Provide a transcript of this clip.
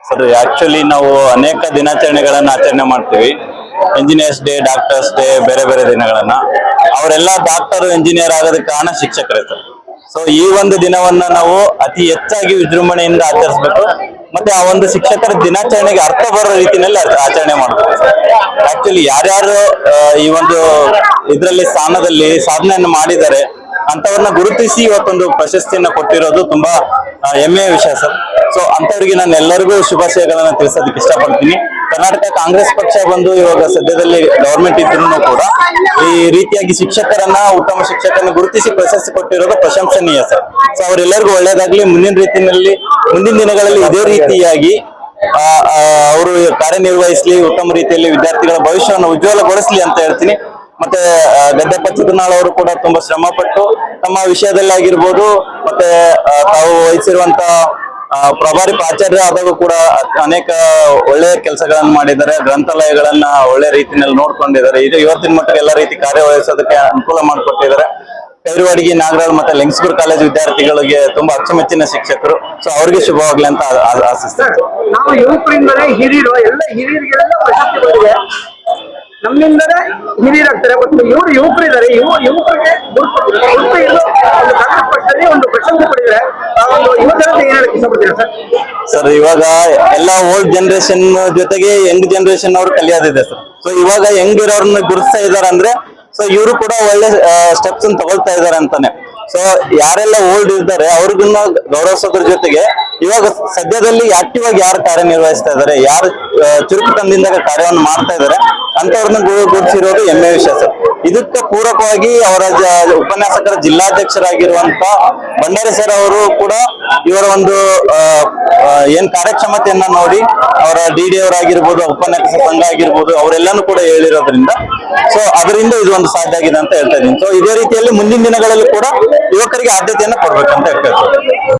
ನೋಡ್ರಿ ಆಕ್ಚುಲಿ ನಾವು ಅನೇಕ ದಿನಾಚರಣೆಗಳನ್ನ ಆಚರಣೆ ಮಾಡ್ತೀವಿ. ಇಂಜಿನಿಯರ್ಸ್ ಡೇ ಡಾಕ್ಟರ್ಸ್ ಡೇ ಬೇರೆ ಬೇರೆ ದಿನಗಳನ್ನ. ಅವರೆಲ್ಲ ಡಾಕ್ಟರ್ ಇಂಜಿನಿಯರ್ ಆಗೋದಕ್ಕೆ ಕಾರಣ ಶಿಕ್ಷಕರೇ ಸರ್. ಸೊ ಈ ಒಂದು ದಿನವನ್ನ ನಾವು ಅತಿ ಹೆಚ್ಚಾಗಿ ವಿಜೃಂಭಣೆಯಿಂದ ಆಚರಿಸಬೇಕು. ಮತ್ತೆ ಆ ಒಂದು ಶಿಕ್ಷಕರ ದಿನಾಚರಣೆಗೆ ಅರ್ಥ ಬರೋ ರೀತಿಯಲ್ಲಿ ಆಚ- ಆಚರಣೆ ಮಾಡಬೇಕು ಆಕ್ಚುಲಿ ಯಾರ್ಯಾರು ಈ ಒಂದು ಇದರಲ್ಲಿ ಸ್ಥಾನದಲ್ಲಿ ಸಾಧನೆಯನ್ನು ಮಾಡಿದ್ದಾರೆ ಅಂತವ್ರನ್ನ ಗುರುತಿಸಿ ಇವತ್ತೊಂದು ಪ್ರಶಸ್ತಿಯನ್ನ ಕೊಟ್ಟಿರೋದು ತುಂಬಾ ಹೆಮ್ಮೆಯ ವಿಷಯ ಸರ್. ಸೊ ಅಂತವ್ರಿಗೆ ನಾನು ಎಲ್ಲರಿಗೂ ಶುಭಾಶಯಗಳನ್ನ ತಿಳಿಸೋದಕ್ಕೆ ಇಷ್ಟಪಡ್ತೀನಿ. ಕರ್ನಾಟಕ ಕಾಂಗ್ರೆಸ್ ಪಕ್ಷ ಬಂದು ಇವಾಗ ಸದ್ಯದಲ್ಲಿ ಗವರ್ಮೆಂಟ್ ಇದ್ರೂ ಕೂಡ ಈ ರೀತಿಯಾಗಿ ಶಿಕ್ಷಕರನ್ನ, ಉತ್ತಮ ಶಿಕ್ಷಕರನ್ನ ಗುರುತಿಸಿ ಪ್ರಶಸ್ತಿ ಕೊಟ್ಟಿರೋದು ಪ್ರಶಂಸನೀಯ ಸರ್. ಸೊ ಅವರೆಲ್ಲರಿಗೂ ಒಳ್ಳೇದಾಗ್ಲಿ. ಮುಂದಿನ ರೀತಿಯಲ್ಲಿ, ಮುಂದಿನ ದಿನಗಳಲ್ಲಿ ಇದೇ ರೀತಿಯಾಗಿ ಅವರು ಕಾರ್ಯನಿರ್ವಹಿಸಲಿ, ಉತ್ತಮ ರೀತಿಯಲ್ಲಿ ವಿದ್ಯಾರ್ಥಿಗಳ ಭವಿಷ್ಯವನ್ನು ಉಜ್ವಲಗೊಳಿಸಲಿ ಅಂತ ಹೇಳ್ತೀನಿ. ಮತ್ತೆ ಗದ್ದೆ ಚಿತ್ರನಾಳ್ ಅವರು ಕೂಡ ತುಂಬಾ ಶ್ರಮ ಪಟ್ಟು ತಮ್ಮ ವಿಷಯದಲ್ಲಿ ಆಗಿರ್ಬೋದು, ಮತ್ತೆ ತಾವು ವಹಿಸಿರುವಂತ ಪ್ರಭಾರಿ ಪ್ರಾಚಾರ್ಯ ಆದಾಗೂ ಕೂಡ ಅನೇಕ ಒಳ್ಳೆಯ ಕೆಲಸಗಳನ್ನು ಮಾಡಿದ್ದಾರೆ, ಗ್ರಂಥಾಲಯಗಳನ್ನ ಒಳ್ಳೆ ರೀತಿಯಲ್ಲಿ ನೋಡ್ಕೊಂಡಿದ್ದಾರೆ. ಇದು ಇವತ್ತಿನ ಮಟ್ಟಿಗೆ ಎಲ್ಲ ರೀತಿ ಕಾರ್ಯವಹಿಸೋದಕ್ಕೆ ಅನುಕೂಲ ಮಾಡಿಕೊಟ್ಟಿದ್ದಾರೆ. ಕೈರುವಾಡಿಗೆ ನಾಗರಾಜ್ ಮತ್ತೆ ಲಿಂಗ್ಸ್ಪುರ್ ಕಾಲೇಜ್ ವಿದ್ಯಾರ್ಥಿಗಳಿಗೆ ತುಂಬಾ ಅಚ್ಚುಮೆಚ್ಚಿನ ಶಿಕ್ಷಕರು. ಸೊ ಅವ್ರಿಗೆ ಶುಭವಾಗ್ಲಿ ಅಂತ ಆಶಿಸ್ತಾರೆ ನಾವು ಯುವಕರಿಂದಲೇ ಹಿರಿಯರು, ಎಲ್ಲ ಹಿರಿಯರಿಗೆಲ್ಲ ಪ್ರಶಸ್ತಿ ನಮ್ಮಿಂದಲೇ ಹಿರಿಯರಾಗ್ತಾರೆ ಬಟ್ ಇವರು ಯುವಕರಿದ್ದಾರೆ ಯುವ ಯುವಕರಿಗೆ ಗುರುತು ಒಂದು ಕಾಂಗ್ರೆಸ್ ಒಂದು ಪ್ರಶಸ್ತಿ ಪಡೆದಿದ್ದಾರೆ ಆ ಒಂದು ಯುವ ಜನತೆ ಏನ್ ಹೇಳಕ್ ಇಷ್ಟಪಡ್ತೀರಾ ಸರ್? ಸರ್, ಇವಾಗ ಎಲ್ಲ ಓಲ್ಡ್ ಜನರೇಷನ್ ಜೊತೆಗೆ ಯಂಗ್ ಜನರೇಷನ್ ಅವರು ಕಲಿಯೋದಿದೆ ಸರ್. ಸೊ ಇವಾಗ ಯಂಗ್ ಇರೋರ್ನ ಗುರುತಿಸ್ತಾ ಇದಾರೆ ಅಂದ್ರೆ ಸೊ ಇವರು ಕೂಡ ಒಳ್ಳೆ ಸ್ಟೆಪ್ಸ್ ತಗೊಳ್ತಾ ಇದಾರೆ ಅಂತಾನೆ. ಸೊ ಯಾರೆಲ್ಲ ಓಲ್ಡ್ ಇದ್ದಾರೆ ಅವ್ರಿಗನ್ನ ಗೌರವಿಸೋದ್ರ ಜೊತೆಗೆ ಇವಾಗ ಸದ್ಯದಲ್ಲಿ ಆಕ್ಟಿವ್ ಆಗಿ ಯಾರು ಕಾರ್ಯನಿರ್ವಹಿಸ್ತಾ ಇದಾರೆ ಯಾರು ಚುರುಕು ಚುರುಕುತನದಿಂದ ಕಾರ್ಯವನ್ನು ಮಾಡ್ತಾ ಇದಾರೆ ಅಂತವ್ರನ್ನ ಗುರುತಿಸಿರೋದು ಹೆಮ್ಮೆ ವಿಷಯ ಸರ್. ಇದಕ್ಕೆ ಪೂರಕವಾಗಿ ಅವರ ಉಪನ್ಯಾಸಕರ ಜಿಲ್ಲಾಧ್ಯಕ್ಷರಾಗಿರುವಂತ ಭಂಡಾರಿ ಸರ್ ಅವರು ಕೂಡ ಇವರ ಒಂದು ಏನ್ ಕಾರ್ಯಕ್ಷಮತೆಯನ್ನ ನೋಡಿ ಅವರ ಡಿ ಡಿ ಅವರಾಗಿರ್ಬೋದು, ಉಪನ್ಯಾಸ ಸಂಘ ಆಗಿರ್ಬೋದು, ಅವರೆಲ್ಲಾನು ಕೂಡ ಹೇಳಿರೋದ್ರಿಂದ ಸೊ ಅದರಿಂದ ಇದು ಒಂದು ಸಾಧ್ಯ ಆಗಿದೆ ಅಂತ ಹೇಳ್ತಾ ಇದ್ದೀನಿ. ಸೊ ಇದೇ ರೀತಿಯಲ್ಲಿ ಮುಂದಿನ ದಿನಗಳಲ್ಲಿ ಕೂಡ ಯುವಕರಿಗೆ ಆದ್ಯತೆಯನ್ನ ಕೊಡ್ಬೇಕಂತ ಹೇಳ್ತಾ ಇದ್ದೀನಿ.